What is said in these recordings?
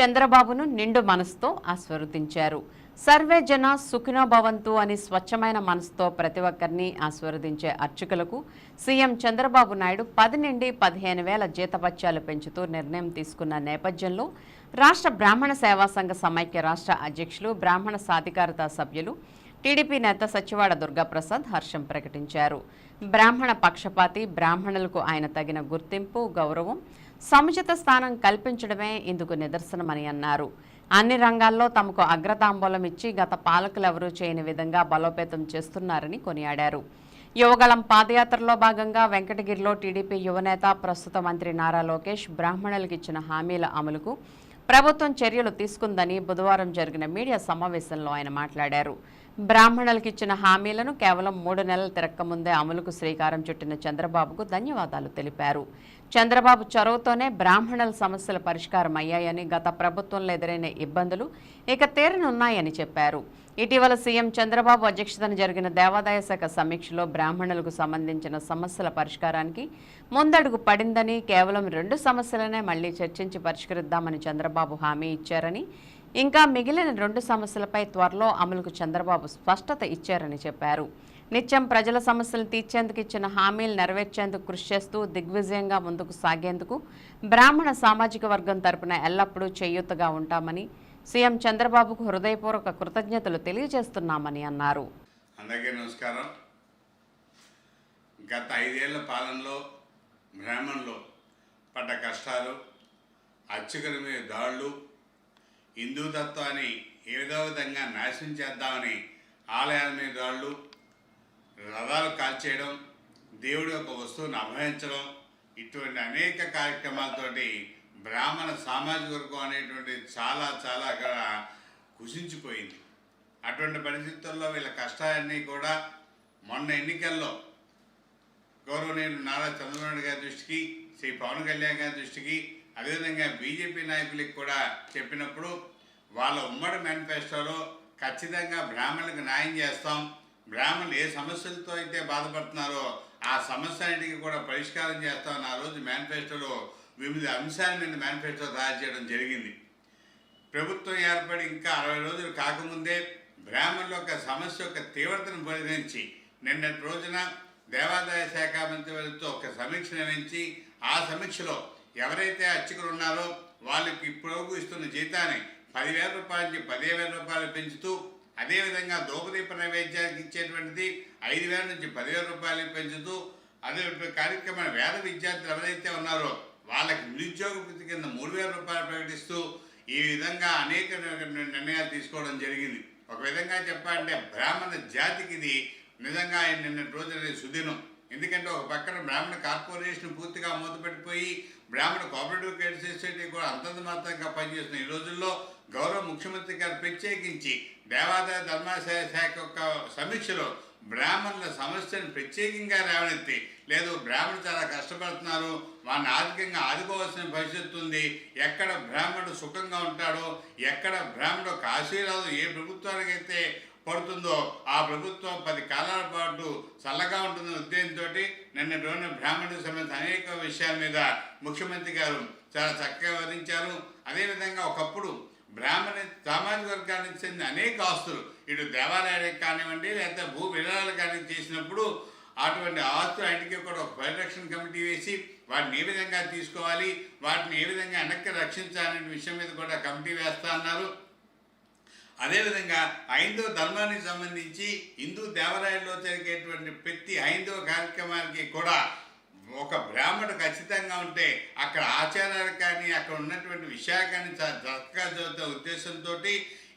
చంద్రబాబును నిండు మనసుతో ఆస్వాదించారు సర్వే జన సుఖినో భవంతు అని స్వచ్ఛమైన మనసుతో ప్రతి ఒక్కరిని ఆస్వాదించే అర్చకులకు సీఎం చంద్రబాబు నాయుడు పది నుండి పదిహేను వేల జీతపత్యాలు పెంచుతూ నిర్ణయం తీసుకున్న నేపథ్యంలో రాష్ట్ర బ్రాహ్మణ సేవా సంఘ సమైక్య రాష్ట్ర అధ్యక్షులు బ్రాహ్మణ సాధికారత సభ్యులు టీడీపీ నేత సచివాడ దుర్గాప్రసాద్ హర్షం ప్రకటించారు. బ్రాహ్మణ పక్షపాతి బ్రాహ్మణులకు ఆయన తగిన గుర్తింపు గౌరవం సముచిత స్థానం కల్పించడమే ఇందుకు నిదర్శనమని అన్నారు. అన్ని రంగాల్లో తమకు అగ్రతాంబూలం ఇచ్చి గత పాలకులెవరూ చేయని విధంగా బలోపేతం చేస్తున్నారని కొనియాడారు. యువగళం పాదయాత్రలో భాగంగా వెంకటగిరిలో టీడీపీ యువనేత ప్రస్తుత మంత్రి నారా లోకేష్ బ్రాహ్మణులకు ఇచ్చిన హామీల అమలుకు ప్రభుత్వం చర్యలు తీసుకుందని బుధవారం జరిగిన మీడియా సమావేశంలో ఆయన మాట్లాడారు. బ్రాహ్మణులకు ఇచ్చిన హామీలను కేవలం మూడు నెలల తిరక్కముందే అమలుకు శ్రీకారం చుట్టిన చంద్రబాబుకు ధన్యవాదాలు తెలిపారు. చంద్రబాబు చొరవతోనే బ్రాహ్మణుల సమస్యల పరిష్కారం అయ్యాయని గత ప్రభుత్వంలో ఎదురైన ఇబ్బందులు ఇక తీరనున్నాయని చెప్పారు. ఇటీవల సీఎం చంద్రబాబు అధ్యక్షతన జరిగిన దేవాదాయ శాఖ సమీక్షలో బ్రాహ్మణులకు సంబంధించిన సమస్యల పరిష్కారానికి ముందడుగు పడిందని కేవలం రెండు సమస్యలనే మళ్ళీ చర్చించి పరిష్కరిద్దామని చంద్రబాబు హామీ ఇచ్చారని ఇంకా మిగిలిన రెండు సమస్యలపై త్వరలో అమలుకు చంద్రబాబు స్పష్టత ఇచ్చారని చెప్పారు. నిత్యం ప్రజల సమస్యలు తీర్చేందుకు ఇచ్చిన హామీలు నెరవేర్చేందుకు కృషి చేస్తూ దిగ్విజయంగా ముందుకు సాగేందుకు బ్రాహ్మణ సామాజిక వర్గం తరపున ఎల్లప్పుడూ చేయూతగా ఉంటామని సీఎం చంద్రబాబుకు హృదయపూర్వక కృతజ్ఞతలు తెలియజేస్తున్నామని అన్నారు. అందరికీ నమస్కారం. గత ఐదేళ్ళ పాలనలో బ్రాహ్మణులు పడ్డ కష్టాలు అర్చకుల మీద దాడులు హిందూ తత్వాన్ని ఏదో విధంగా నాశనం చేద్దామని ఆలయాల మీద వాళ్ళు రథాలు కాల్చేయడం దేవుడి యొక్క వస్తువును అభయించడం ఇటువంటి అనేక కార్యక్రమాలతోటి బ్రాహ్మణ సామాజిక వర్గం అనేటువంటి చాలా చాలా అక్కడ కుసించిపోయింది. అటువంటి పరిస్థితుల్లో వీళ్ళ కష్టాలన్నీ కూడా మొన్న ఎన్నికల్లో గౌరవనీయులు నారా చంద్రబాబు గారి దృష్టికి శ్రీ పవన్ కళ్యాణ్ గారి దృష్టికి అదేవిధంగా బీజేపీ నాయకులకి కూడా చెప్పినప్పుడు వాళ్ళ ఉమ్మడి మేనిఫెస్టోలో ఖచ్చితంగా బ్రాహ్మణులకు న్యాయం చేస్తాం. బ్రాహ్మణులు ఏ సమస్యలతో అయితే బాధపడుతున్నారో ఆ సమస్య అన్నిటికీ కూడా పరిష్కారం చేస్తామని ఆ రోజు మేనిఫెస్టోలో వివిధ అంశాల మీద మేనిఫెస్టో తయారు చేయడం జరిగింది. ప్రభుత్వం ఏర్పడి ఇంకా అరవై రోజులు కాకముందే బ్రాహ్మణుల యొక్క సమస్య యొక్క తీవ్రతను పరిగణించి నిన్నటి రోజున దేవాదాయ శాఖ మంత్రి వారితో ఒక సమీక్ష నిర్వహించి ఆ సమీక్షలో ఎవరైతే అర్చకులు ఉన్నారో వాళ్ళకి ఇప్పుడు ఇస్తున్న జీతాన్ని పదివేల రూపాయల నుంచి పదివేల రూపాయలు పెంచుతూ అదేవిధంగా దోపదీప నైవేద్యానికి ఇచ్చేటువంటిది ఐదు వేల నుంచి పదివేల రూపాయలు పెంచుతూ అదే కార్యక్రమం వేద విద్యార్థులు ఎవరైతే ఉన్నారో వాళ్ళకి నిరుద్యోగ వృత్తి కింద మూడు వేల రూపాయలు ప్రకటిస్తూ ఈ విధంగా అనేక నిర్ణయాలు తీసుకోవడం జరిగింది. ఒక విధంగా చెప్పాలంటే బ్రాహ్మణ జాతికి ఇది నిజంగా నిన్నటి రోజున సుదినం. ఎందుకంటే ఒక పక్కన బ్రాహ్మణ కార్పొరేషన్ పూర్తిగా మూతపెట్టిపోయి బ్రాహ్మణ కోఆపరేటివ్ క్రెడిట్ సొసైటీ కూడా అంతంత మాత్రంగా పనిచేస్తున్న ఈ రోజుల్లో గౌరవ ముఖ్యమంత్రి గారు ప్రత్యేకించి దేవాదాయ ధర్మాశయ శాఖ యొక్క సమీక్షలో బ్రాహ్మణుల సమస్యను ప్రత్యేకంగా లేవనెత్తి లేదు బ్రాహ్మణులు చాలా కష్టపడుతున్నారు వాళ్ళని ఆర్థికంగా ఆదుకోవాల్సిన పరిస్థితి ఉంది ఎక్కడ బ్రాహ్మణుడు సుఖంగా ఉంటాడో ఎక్కడ బ్రాహ్మణుడు ఒక ఆశీర్వాదం ఏ ప్రభుత్వానికైతే పడుతుందో ఆ ప్రభుత్వం పది కాలాల పాటు చల్లగా ఉంటుందనే ఉద్దేశంతో నిన్న రోజున బ్రాహ్మణులకు సంబంధించిన అనేక విషయాల మీద ముఖ్యమంత్రి గారు చాలా చక్కగా వివరించారు. అదేవిధంగా ఒకప్పుడు బ్రాహ్మణ సామాజిక వర్గానికి చెందిన అనేక ఆస్తులు ఇటు దేవాలయానికి కానివ్వండి లేదా భూ విరాళాలు కానీ చేసినప్పుడు అటువంటి ఆస్తులు అన్నిటికీ కూడా ఒక పరిరక్షణ కమిటీ వేసి వాటిని ఏ విధంగా తీసుకోవాలి వాటిని ఏ విధంగా వెనక్కి రక్షించాలనే విషయం మీద కూడా కమిటీ వేస్తా అన్నారు. అదేవిధంగా హైందవ ధర్మానికి సంబంధించి హిందూ దేవాలయాల్లో జరిగేటువంటి ప్రతి హైందవ కార్యక్రమానికి కూడా ఒక బ్రాహ్మణుడు ఖచ్చితంగా ఉంటే అక్కడ ఆచారాలు కానీ అక్కడ ఉన్నటువంటి విషయాలు కానీ చక్కగా చదువుతున్న ఉద్దేశంతో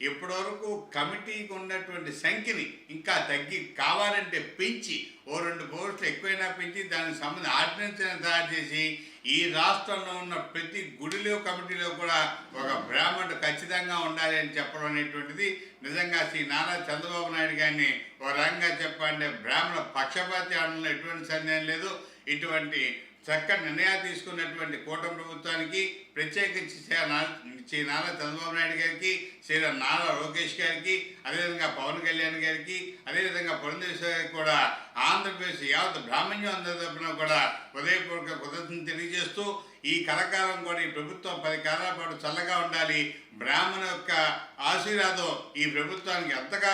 ఇప్పటివరకు కమిటీకి ఉన్నటువంటి సంఖ్యని ఇంకా తగ్గి కావాలంటే పెంచి ఓ రెండు పోస్టులు ఎక్కువైనా పెంచి దానికి సంబంధించి ఆర్డినెన్స్ తయారు చేసి ఈ రాష్ట్రంలో ఉన్న ప్రతి గుడిలో కమిటీలో కూడా ఒక బ్రాహ్మణుడు ఖచ్చితంగా ఉండాలి అని చెప్పడం అనేటువంటిది నిజంగా శ్రీ నారా చంద్రబాబు నాయుడు గారిని ఒక రకంగా చెప్పాలంటే బ్రాహ్మణ పక్షపాతి అనడంలో ఎటువంటి సందేహం లేదు. ఇటువంటి చక్కటి నిర్ణయాలు తీసుకున్నటువంటి కూటమి ప్రభుత్వానికి ప్రత్యేకించి శ్రీ నారా చంద్రబాబు నాయుడు గారికి శ్రీ నారా లోకేష్ గారికి అదేవిధంగా పవన్ కళ్యాణ్ గారికి అదేవిధంగా పురంధేశ్వర గారికి కూడా ఆంధ్రప్రదేశ్ యావత్ బ్రాహ్మణ్యం అందరి తరఫున కూడా హృదయపూర్వక కృతజ్ఞతను తెలియజేస్తూ ఈ కలకాలం కూడా ఈ ప్రభుత్వం పది కాలాల పాటు చల్లగా ఉండాలి. బ్రాహ్మణ యొక్క ఆశీర్వాదం ఈ ప్రభుత్వానికి ఎంతగా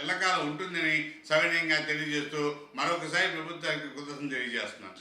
ఎల్లకాలం ఉంటుందని సవినయంగా తెలియజేస్తూ మరొకసారి ప్రభుత్వానికి కృతజ్ఞతను తెలియజేస్తున్నాను.